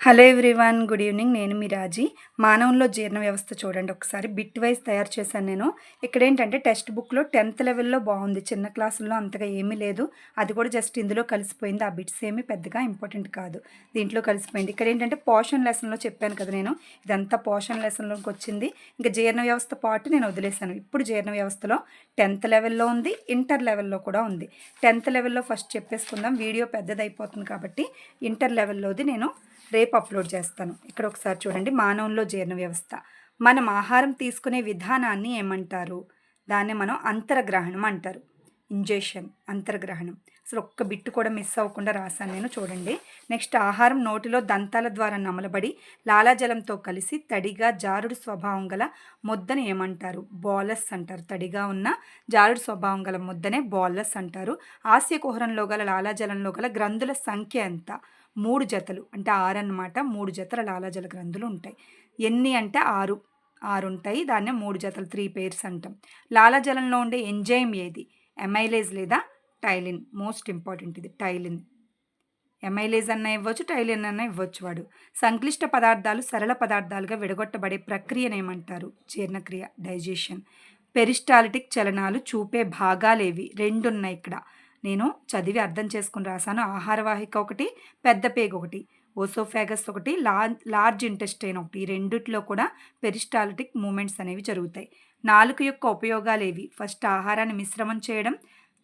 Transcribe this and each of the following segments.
Hello everyone good evening. నేను మీ రాజీ. మానవంలో జీర్ణ వ్యవస్థ చూడండి ఒకసారి. బిట్ వైజ్ తయారు చేశాను నేను. ఇక్కడ ఏంటంటే టెక్స్ట్ బుక్లో టెన్త్ లెవెల్లో బాగుంది. చిన్న క్లాసుల్లో అంతగా ఏమీ లేదు. అది కూడా జస్ట్ ఇందులో కలిసిపోయింది. ఆ బిట్స్ ఏమీ పెద్దగా ఇంపార్టెంట్ కాదు. దీంట్లో కలిసిపోయింది. ఇక్కడ ఏంటంటే పోషన్ లెసన్లో చెప్పాను కదా నేను. ఇదంతా పోషన్ లెసన్లోకి వచ్చింది. ఇంకా జీర్ణ వ్యవస్థ పాటు నేను వదిలేశాను. ఇప్పుడు జీర్ణ వ్యవస్థలో టెన్త్ లెవెల్లో ఉంది. ఇంటర్ లెవెల్లో కూడా ఉంది. టెన్త్ లెవెల్లో ఫస్ట్ చెప్పేసుకుందాం. వీడియో పెద్దదైపోతుంది కాబట్టి ఇంటర్ లెవెల్లోది నేను రేపు అప్లోడ్ చేస్తాను. ఇక్కడ ఒకసారి చూడండి. మానవంలో జీర్ణ వ్యవస్థ. మనం ఆహారం తీసుకునే విధానాన్ని ఏమంటారు? దాన్ని మనం అంతరగ్రహణం అంటారు. ఇంజెషన్ అంతర్గ్రహణం. అసలు ఒక్క బిట్టు కూడా మిస్ అవ్వకుండా రాశాను నేను. చూడండి. నెక్స్ట్ ఆహారం నోటిలో దంతాల ద్వారా నమలబడి లాలాజలంతో కలిసి తడిగా జారుడు స్వభావం గల ముద్దని ఏమంటారు? బాలస్ అంటారు. తడిగా ఉన్న జారుడు స్వభావం గల ముద్దనే బాలస్ అంటారు. ఆస్య కుహరంలో గల లాలాజలంలో గల గ్రంథుల సంఖ్య ఎంత? మూడు జతలు అంటే ఆరు అన్నమాట మూడు జతల లాలాజల గ్రంథులు ఉంటాయి ఎన్ని అంటే ఆరు. ఆరు ఉంటాయి దాన్నే మూడు జతలు త్రీ పేర్స్ అంటాం. లాలాజలంలో ఉండే ఎంజైమ్ ఏది? ఎమైలేజ్ లేదా టైలిన్? మోస్ట్ ఇంపార్టెంట్ ఇది టైలిన్. ఎమైలేజ్ అన్న ఇవ్వచ్చు టైలిన్ అన్న ఇవ్వచ్చు వాడు. సంక్లిష్ట పదార్థాలు సరళ పదార్థాలుగా విడగొట్టబడే ప్రక్రియను ఏమంటారు? జీర్ణక్రియ డైజెషన్. పెరిస్టాలిటిక్ చలనాలు చూపే భాగాలేవి. రెండు ఉన్నాయి ఇక్కడ. నేను చదివి అర్థం చేసుకుని రాశాను ఆహారవాహిక ఒకటి పెద్ద పేగ్ ఒకటి ఓసోఫాగస్ ఒకటి లార్జ్ లార్జ్ ఇంటెస్టైన్ ఒకటి. ఈ రెండిట్లో కూడా పెరిస్టాలిటిక్ మూమెంట్స్ అనేవి జరుగుతాయి. నాలుక యొక్క ఉపయోగాలు ఏవి ఫస్ట్ ఆహారాన్ని మిశ్రమం చేయడం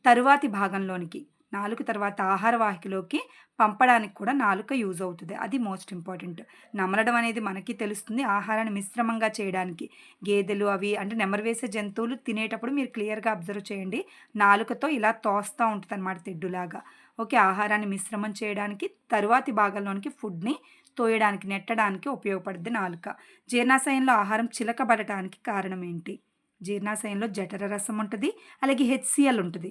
తరువాతి భాగంలోనికి. నాలుక తర్వాత ఆహార వాహికలోకి పంపడానికి కూడా నాలుక యూజ్ అవుతుంది. అది మోస్ట్ ఇంపార్టెంట్. నమలడం అనేది మనకి తెలుస్తుంది ఆహారాన్ని మిశ్రమంగా చేయడానికి. గేదెలు అవి అంటే నెమరవేసే జంతువులు తినేటప్పుడు మీరు క్లియర్గా అబ్జర్వ్ చేయండి. నాలుకతో ఇలా తోస్తూ ఉంటుంది అనమాట తెడ్డులాగా. ఓకే ఆహారాన్ని మిశ్రమం చేయడానికి తరువాతి భాగంలోనికి ఫుడ్ని తోయడానికి నెట్టడానికి ఉపయోగపడుద్ది నాలుక. జీర్ణాశయంలో ఆహారం చిలకబడటానికి కారణం ఏంటి? జీర్ణాశయంలో జఠర రసం ఉంటుంది అలాగే హెచ్సిఎల్ ఉంటుంది.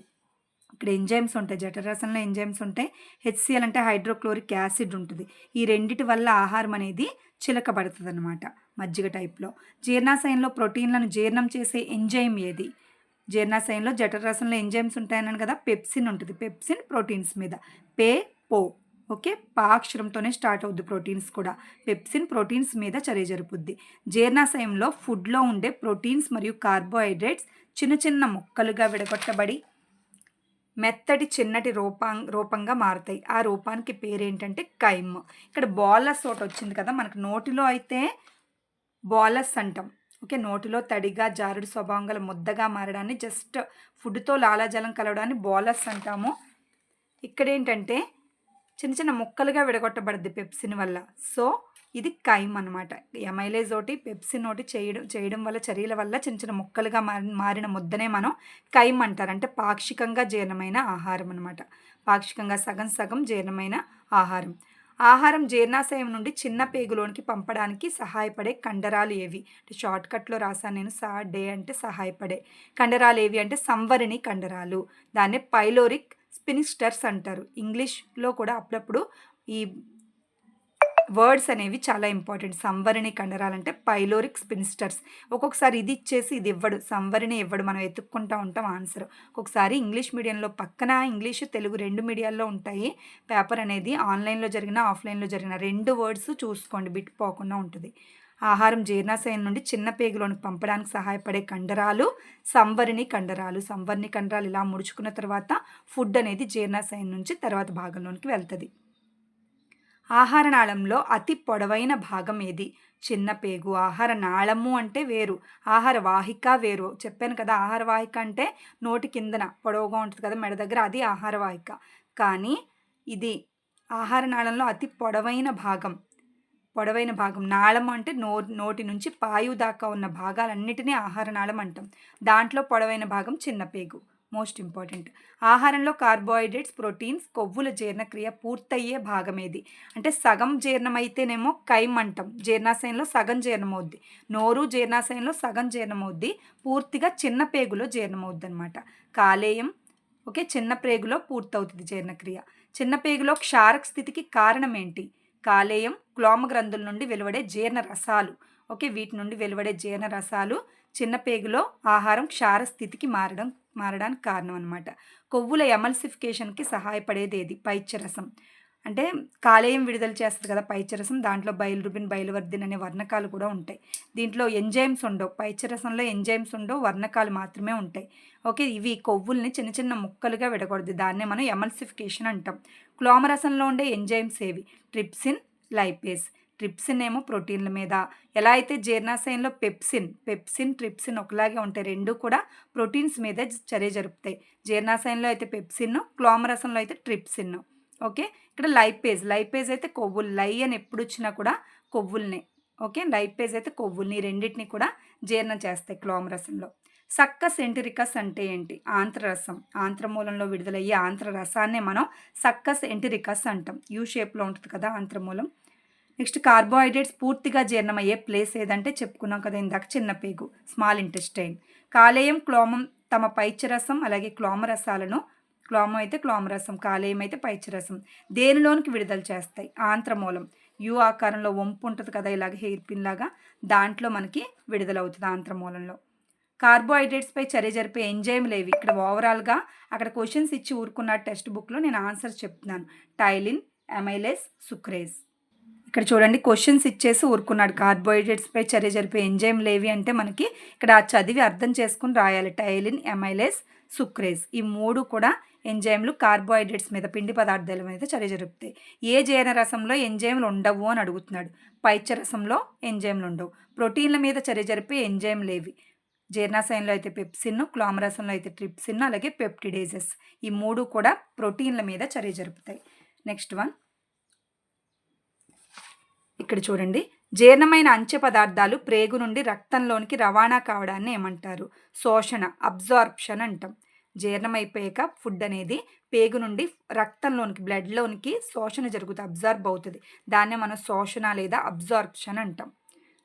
ఇక్కడ ఎంజైమ్స్ ఉంటాయి జఠరసంలో ఎంజైమ్స్ ఉంటాయి హెచ్సిఎల్ అంటే హైడ్రోక్లోరిక్ యాసిడ్ ఉంటుంది. ఈ రెండిటి వల్ల ఆహారం అనేది చిలకబడుతుంది అనమాట మజ్జిగ టైప్లో. జీర్ణాశయంలో ప్రోటీన్లను జీర్ణం చేసే ఎంజైమ్ ఏది? జీర్ణాశయంలో జఠరసంలో ఎంజైమ్స్ ఉంటాయన్నాను కదా పెప్సిన్ ఉంటుంది. పెప్సిన్ ప్రోటీన్స్ మీద. పే పో ఓకే? పాక్షరంతోనే స్టార్ట్ అవుద్ది ప్రోటీన్స్ కూడా. పెప్సిన్ ప్రోటీన్స్ మీద చర్య జరుపుద్ది. జీర్ణాశయంలో ఫుడ్లో ఉండే ప్రోటీన్స్ మరియు కార్బోహైడ్రేట్స్ చిన్న చిన్న ముక్కలుగా విడగొట్టబడి మెత్తటి చిన్నటి రూపాం రూపంగా మారుతాయి. ఆ రూపానికి పేరేంటంటే కైమ్. ఇక్కడ బాలస్ ఒకటి వచ్చింది కదా మనకు నోటిలో అయితే బాలస్ అంటాం. ఓకే నోటిలో తడిగా జారుడు స్వభావం గల ముద్దగా మారడాన్ని జస్ట్ ఫుడ్తో లాలాజలం కలవడాన్ని బాలస్ అంటాము. ఇక్కడ ఏంటంటే చిన్న చిన్న ముక్కలుగా విడగొట్టబడుద్ది పెప్సిన్ వల్ల. సో ఇది కైమ్ అనమాట ఎమైలేజ్ ఒకటి పెప్సిన్ ఒకటి చేయడం చేయడం వల్ల చర్యల వల్ల చిన్న చిన్న ముక్కలుగా మారి మారిన ముద్దనే మనం కైమ్ అంటారు. అంటే పాక్షికంగా జీర్ణమైన ఆహారం అనమాట పాక్షికంగా సగం సగం జీర్ణమైన ఆహారం. ఆహారం జీర్ణాశయం నుండి చిన్న పేగులోనికి పంపడానికి సహాయపడే కండరాలు ఏవి? అంటే షార్ట్ కట్లో రాశాను నేను సా డే అంటే సహాయపడే కండరాలు ఏవి అంటే సంవరిణి కండరాలు. దాన్ని పైలోరిక్ స్పినిస్టర్స్ అంటారు. ఇంగ్లీష్లో కూడా అప్పుడప్పుడు ఈ వర్డ్స్ అనేవి చాలా ఇంపార్టెంట్. సంవరిణి కండరాలంటే పైలోరిక్ స్పిన్స్టర్స్. ఒక్కొక్కసారి ఇది ఇచ్చేసి ఇది ఇవ్వడు. సంవరిణి ఇవ్వడు. మనం ఎత్తుక్కుంటా ఉంటాం ఆన్సర్. ఒక్కొక్కసారి ఇంగ్లీష్ మీడియంలో పక్కన ఇంగ్లీష్ తెలుగు రెండు మీడియాల్లో ఉంటాయి. పేపర్ అనేది ఆన్లైన్లో జరిగిన ఆఫ్లైన్లో జరిగిన రెండు వర్డ్స్ చూసుకోండి. బిట్ పోకుండా ఉంటుంది. ఆహారం జీర్ణాశయం నుండి చిన్న పేగులోనికి పంపడానికి సహాయపడే కండరాలు సంవరిణి కండరాలు. సంవరిణి కండరాలు ఇలా ముడుచుకున్న తర్వాత ఫుడ్ అనేది జీర్ణాశయం నుంచి తర్వాత భాగంలోనికి వెళ్తుంది. ఆహారనాళంలో అతి పొడవైన భాగం ఏది? చిన్న పేగు ఆహార నాళము అంటే వేరు. ఆహార వాహిక వేరు. చెప్పాను కదా ఆహార వాహిక అంటే నోటి కిందన పొడవుగా ఉంటుంది కదా మెడ దగ్గర అది ఆహార వాహిక. కానీ ఇది ఆహార నాళంలో అతి పొడవైన భాగం. పొడవైన భాగం. నాళం అంటే నో నోటి నుంచి పాయు దాకా ఉన్న భాగాలన్నిటినీ ఆహార నాళం అంటాం. దాంట్లో పొడవైన భాగం చిన్న పేగు. Most important. ఆహారంలో కార్బోహైడ్రేట్స్ ప్రోటీన్స్ కొవ్వుల జీర్ణక్రియ పూర్తయ్యే భాగమేది. అంటే సగం జీర్ణమైతేనేమో కైమ్ అంటాం జీర్ణాశయంలో సగం జీర్ణమవుద్ది. నోరు జీర్ణాశయంలో సగం జీర్ణమవుద్ది. పూర్తిగా చిన్న పేగులో జీర్ణమవుద్ది అనమాట కాలేయం ఓకే చిన్న ప్రేగులో పూర్తవుతుంది జీర్ణక్రియ. చిన్న పేగులో క్షారక స్థితికి కారణం ఏంటి కాలేయం క్లోమ గ్రంథుల నుండి వెలువడే జీర్ణ రసాలు ఓకే వీటి నుండి వెలువడే జీర్ణ రసాలు చిన్న పేగులో ఆహారం క్షార స్థితికి మారడం మారడానికి కారణం అనమాట కొవ్వుల ఎమల్సిఫికేషన్కి సహాయపడేది ఏది? పైత్యరసం అంటే కాలేయం విడుదల చేస్తుంది కదా పైచరసం దాంట్లో బయలురుబిన్ బయలువర్ధిన్ అనే వర్ణకాలు కూడా ఉంటాయి. దీంట్లో ఎంజైమ్స్ ఉండవు. పైచరసంలో ఎంజైమ్స్ ఉండవు వర్ణకాలు మాత్రమే ఉంటాయి. ఓకే ఇవి కొవ్వుల్ని చిన్న చిన్న ముక్కలుగా విడకూడదు దాన్నే మనం ఎమల్సిఫికేషన్ అంటాం. క్లోమరసంలో ఉండే ఎంజైమ్స్ ఏవి? Trypsin lipase. ట్రిప్సిన్ ఏమో ప్రోటీన్ల మీద. ఎలా అయితే జీర్ణాశయంలో పెప్సిన్ పెప్సిన్ ట్రిప్సిన్ ఒకలాగే ఉంటాయి రెండు కూడా ప్రోటీన్స్ మీద చర్య జరుపుతాయి. జీర్ణాశయంలో అయితే పెప్సిన్ క్లోమరసంలో అయితే ట్రిప్సిన్ ఓకే? ఇక్కడ లైపేజ్ లైపేజ్ అయితే కొవ్వులు లై అని ఎప్పుడు వచ్చినా కూడా కొవ్వుల్ని ఓకే? లైపేజ్ అయితే కొవ్వుల్ని రెండింటిని కూడా జీర్ణం చేస్తాయి క్లోమరసంలో. సక్కస్ ఎంటిరికస్ అంటే ఏంటి? ఆంత్రరసం. ఆంత్రమూలంలో విడుదలయ్యే ఆంత్రరసాన్నే మనం సక్కస్ ఎంటిరికస్ అంటాం. యూ షేప్లో ఉంటుంది కదా ఆంత్రమూలం. నెక్స్ట్ కార్బోహైడ్రేట్స్ పూర్తిగా జీర్ణమయ్యే ప్లేస్ ఏదంటే చెప్పుకున్నాం కదా ఇందాక చిన్న పేగు స్మాల్ ఇంటెస్టైన్. కాలేయం క్లోమం తమ పైచరసం అలాగే క్లోమరసాలను క్లోమం అయితే క్లోమరసం కాలేయం అయితే పైచరసం దేనిలోనికి విడుదల చేస్తాయి? ఆంత్రమూలం. యు ఆకారంలో వంపు ఉంటుంది కదా ఇలాగ హెయిర్ పిన్ లాగా దాంట్లో మనకి విడుదలవుతుంది ఆంత్రమూలంలో. కార్బోహైడ్రేట్స్పై చర్య జరిపే ఎంజైమ్లు ఏవి ఇక్కడ ఓవరాల్గా అక్కడ క్వశ్చన్స్ ఇచ్చి ఊరుకున్న టెక్స్ట్ బుక్లో నేను ఆన్సర్ చెప్తున్నాను. Ptyalin amylase sucrase. ఇక్కడ చూడండి క్వశ్చన్స్ ఇచ్చేసి ఊరుకున్నాడు. కార్బోహైడ్రేట్స్పై చర్య జరిపే ఎంజైమ్లు లేవి అంటే మనకి ఇక్కడ ఆ చదివి అర్థం చేసుకుని రాయాలి. టైలిన్ ఎమైలేస్ సుక్రేజ్ ఈ మూడు కూడా ఎంజైమ్లు కార్బోహైడ్రేట్స్ మీద పిండి పదార్థాల మీద చర్య జరుపుతాయి. ఏ జీర్ణ రసంలో ఎంజైమ్లు ఉండవు అని అడుగుతున్నాడు. పైచ రసంలో ఎంజైమ్లు ఉండవు. ప్రోటీన్ల మీద చర్య జరిపే ఎంజైమ్ లేవి. జీర్ణాశయంలో అయితే పెప్సిన్ క్లామరసంలో అయితే ట్రిప్సిన్ అలాగే పెప్టిడేజెస్ ఈ మూడు కూడా ప్రోటీన్ల మీద చర్య జరుపుతాయి. నెక్స్ట్ వన్ ఇక్కడ చూడండి. జీర్ణమైన అంచె పదార్థాలు ప్రేగు నుండి రక్తంలోనికి రవాణా కావడాన్ని ఏమంటారు? శోషణ అబ్జార్ప్షన్ అంటాం. జీర్ణమైపోయాక ఫుడ్ అనేది పేగు నుండి రక్తంలోనికి బ్లడ్లోనికి శోషణ జరుగుతుంది అబ్జార్బ్ అవుతుంది. దాన్నే మనం శోషణ లేదా అబ్జార్ప్షన్ అంటాం.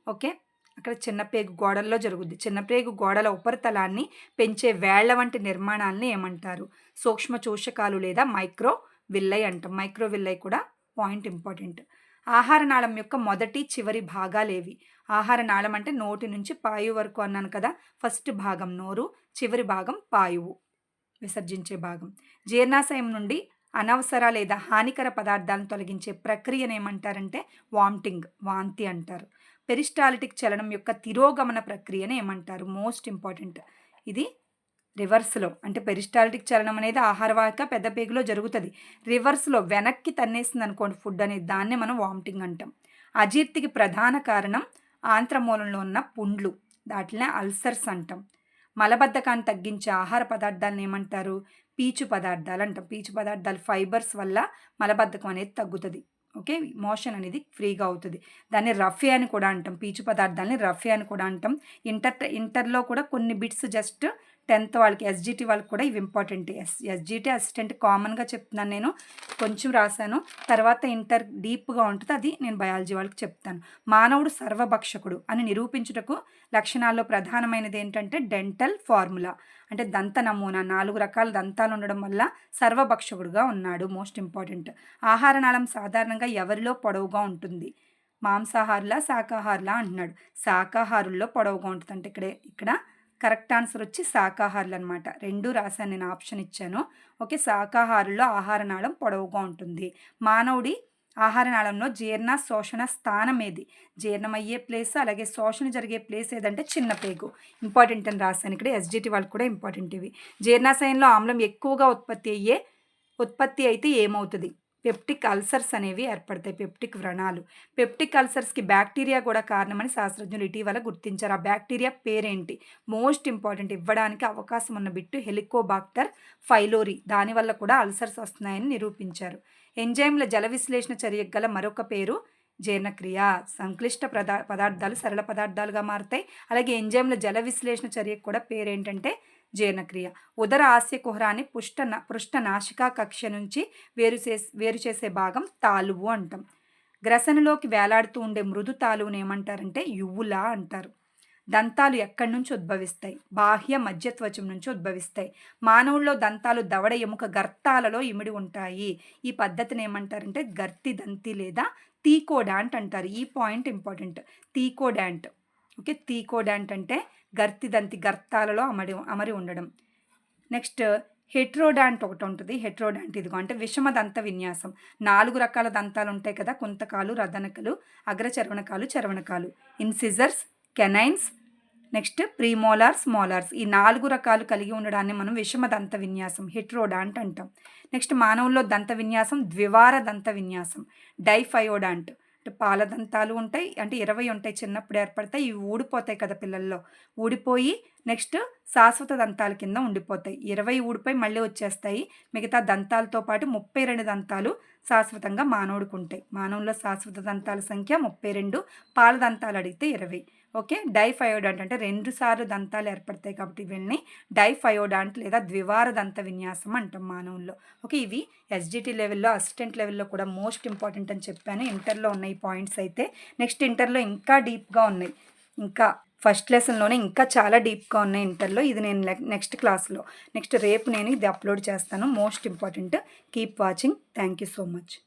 ఓకే? అక్కడ చిన్న పేగు గోడల్లో జరుగుద్ది. చిన్న పేగు గోడల ఉపరితలాన్ని పెంచే వేళ్ళ వంటి నిర్మాణాలని ఏమంటారు? సూక్ష్మ చూషకాలు లేదా మైక్రో విల్లై అంటాం. మైక్రో విల్లై కూడా పాయింట్ ఇంపార్టెంట్. ఆహార నాళం యొక్క మొదటి చివరి భాగాలేవి. ఆహార నాళం అంటే నోటి నుంచి పాయువు వరకు అన్నాను కదా ఫస్ట్ భాగం నోరు చివరి భాగం పాయువు. విసర్జించే భాగం. జీర్ణాశయం నుండి అనవసర లేదా హానికర పదార్థాలను తొలగించే ప్రక్రియను ఏమంటారంటే వామిటింగ్ వాంతి అంటారు. పెరిస్టాలిటిక్ చలనం యొక్క తిరోగమన ప్రక్రియను ఏమంటారు? Most important. ఇది రివర్స్లో అంటే పెరిస్టాలిటిక్ చలనం అనేది ఆహారవాహిక పెద్ద పేగులో జరుగుతుంది. రివర్స్లో వెనక్కి తన్నేసింది అనుకోండి ఫుడ్ అనేది దాన్నే మనం వామిటింగ్ అంటాం. అజీర్తికి ప్రధాన కారణం ఆంత్రమూలంలో ఉన్న పుండ్లు దాటినే అల్సర్స్ అంటాం. మలబద్ధకాన్ని తగ్గించే ఆహార పదార్థాలను ఏమంటారు? పీచు పదార్థాలు అంటాం. పీచు పదార్థాలు ఫైబర్స్ వల్ల మలబద్ధకం అనేది తగ్గుతుంది. ఓకే? మోషన్ అనేది ఫ్రీగా అవుతుంది. దాన్ని రఫే అని కూడా అంటాం. పీచు పదార్థాలని రఫే అని కూడా అంటాం. ఇంటర్ ఇంటర్లో కూడా కొన్ని బిట్స్ జస్ట్ టెన్త్ వాళ్ళకి ఎస్జిటి వాళ్ళకి కూడా ఇవి ఇంపార్టెంట్. ఎస్ ఎస్జిటి అసిస్టెంట్ కామన్గా చెప్తున్నాను నేను. కొంచెం రాశాను. తర్వాత ఇంటర్ డీప్గా ఉంటుంది. అది నేను బయాలజీ వాళ్ళకి చెప్తాను. మానవుడు సర్వభక్షకుడు అని నిరూపించుటకు లక్షణాల్లో ప్రధానమైనది ఏంటంటే డెంటల్ ఫార్ములా. అంటే దంత నమూనా నాలుగు రకాల దంతాలు ఉండడం వల్ల సర్వభక్షకుడుగా ఉన్నాడు. Most important. ఆహార నాళం సాధారణంగా ఎవరిలో పొడవుగా ఉంటుంది? మాంసాహారులా శాకాహారుల అంటున్నాడు. శాకాహారుల్లో పొడవుగా ఉంటుంది అంటే ఇక్కడే ఇక్కడ కరెక్ట్ ఆన్సర్ వచ్చి శాకాహారులు అనమాట రెండు రాశాను నేను ఆప్షన్ ఇచ్చాను. ఓకే శాకాహారుల్లో ఆహార నాళం పొడవుగా ఉంటుంది. మానవుడి ఆహార నాళంలో జీర్ణ శోషణ స్థానం ఏది? జీర్ణమయ్యే ప్లేస్ అలాగే శోషణ జరిగే ప్లేస్ ఏదంటే చిన్న పేగు. ఇంపార్టెంట్ అని రాశాను ఇక్కడ ఎస్జిటి వాళ్ళకి కూడా ఇంపార్టెంట్ ఇవి. జీర్ణాశయంలో ఆమ్లం ఎక్కువగా ఉత్పత్తి అయ్యే ఉత్పత్తి అయితే ఏమవుతుంది? పెప్టిక్ అల్సర్స్ అనేవి ఏర్పడతాయి పెప్టిక్ వ్రణాలు. పెప్టిక్ అల్సర్స్కి బ్యాక్టీరియా కూడా కారణమని శాస్త్రజ్ఞులు ఇటీవల గుర్తించారు. ఆ బ్యాక్టీరియా పేరేంటి? మోస్ట్ ఇంపార్టెంట్ ఇవ్వడానికి అవకాశం ఉన్న బిట్టు హెలికోబాక్టర్ ఫైలోరి. దానివల్ల కూడా అల్సర్స్ వస్తున్నాయని నిరూపించారు. ఎంజైమ్ల జల విశ్లేషణ చర్యకు గల మరొక పేరు జీర్ణక్రియ. సంక్లిష్ట పదా పదార్థాలు సరళ పదార్థాలుగా మారుతాయి. అలాగే ఎంజైమ్ల జల విశ్లేషణ చర్యకు కూడా పేరేంటంటే జీర్ణక్రియ. ఉదర ఆస్య కుహరాన్ని పుష్ట పృష్ఠ నాశికా కక్ష నుంచి వేరు చేసే వేరు చేసే భాగం తాలువు అంటాం. గ్రసనలోకి వేలాడుతూ ఉండే మృదు తాలువుని ఏమంటారంటే యువులా అంటారు. దంతాలు ఎక్కడి నుంచి ఉద్భవిస్తాయి? బాహ్య మధ్యత్వచం నుంచి ఉద్భవిస్తాయి. మానవుల్లో దంతాలు దవడ ఎముక గర్తాలలో ఇమిడి ఉంటాయి. ఈ పద్ధతిని ఏమంటారంటే గర్తి దంతి లేదా తీకోడాంట్ అంటారు. ఈ point important. Thecodont. Okay? Thecodont అంటే గర్తి దంతి గర్తాలలో అమడి అమరి ఉండడం. నెక్స్ట్ హెట్రోడాంట్ ఒకటి ఉంటుంది. హెట్రోడాంట్ ఇదిగో అంటే విషమ దంత విన్యాసం. నాలుగు రకాల దంతాలు ఉంటాయి కదా. కుంతకాలు రదనకలు అగ్రచర్వణకాలు చర్వణకాలు. Incisors canines next premolars molars. ఈ నాలుగు రకాలు కలిగి ఉండడాన్ని మనం విషమ దంత విన్యాసం హెట్రోడాంట్ అంటాం. నెక్స్ట్ మానవుల్లో దంత విన్యాసం ద్వివార దంత విన్యాసం. డైఫయోడాంట్. పాలదంతాలు ఉంటాయి. అంటే ఇరవై ఉంటాయి చిన్నప్పుడు ఏర్పడతాయి. ఇవి ఊడిపోతాయి కదా పిల్లల్లో. ఊడిపోయి నెక్స్ట్ శాశ్వత దంతాల కింద ఉండిపోతాయి. ఇరవై ఊడిపోయి మళ్ళీ వచ్చేస్తాయి. మిగతా దంతాలతో పాటు ముప్పై రెండు దంతాలు శాశ్వతంగా మానవుడికి ఉంటాయి. మానవుల్లో శాశ్వత దంతాల సంఖ్య ముప్పై రెండు పాల దంతాలు అడిగితే ఇరవై. ఓకే? డైఫయోడాంట్ అంటే రెండు సార్లు దంతాలు ఏర్పడతాయి కాబట్టి వీళ్ళని డైఫయోడాంట్ లేదా ద్వివార దంత విన్యాసం అంటాం మానవుల్లో. ఓకే? ఇవి ఎస్జిటి లెవెల్లో అసిస్టెంట్ లెవెల్లో కూడా మోస్ట్ ఇంపార్టెంట్ అని చెప్పాను. ఇంటర్లో ఉన్నాయి పాయింట్స్ అయితే. నెక్స్ట్ ఇంటర్లో ఇంకా డీప్గా ఉన్నాయి. ఇంకా ఫస్ట్ లెసన్లోనే ఇంకా చాలా డీప్గా ఉన్నాయి ఇంటర్లో. ఇది నేను నెక్స్ట్ క్లాస్లో. నెక్స్ట్ రేపు నేను ఇది అప్లోడ్ చేస్తాను. Most important. Keep watching. Thank you so much.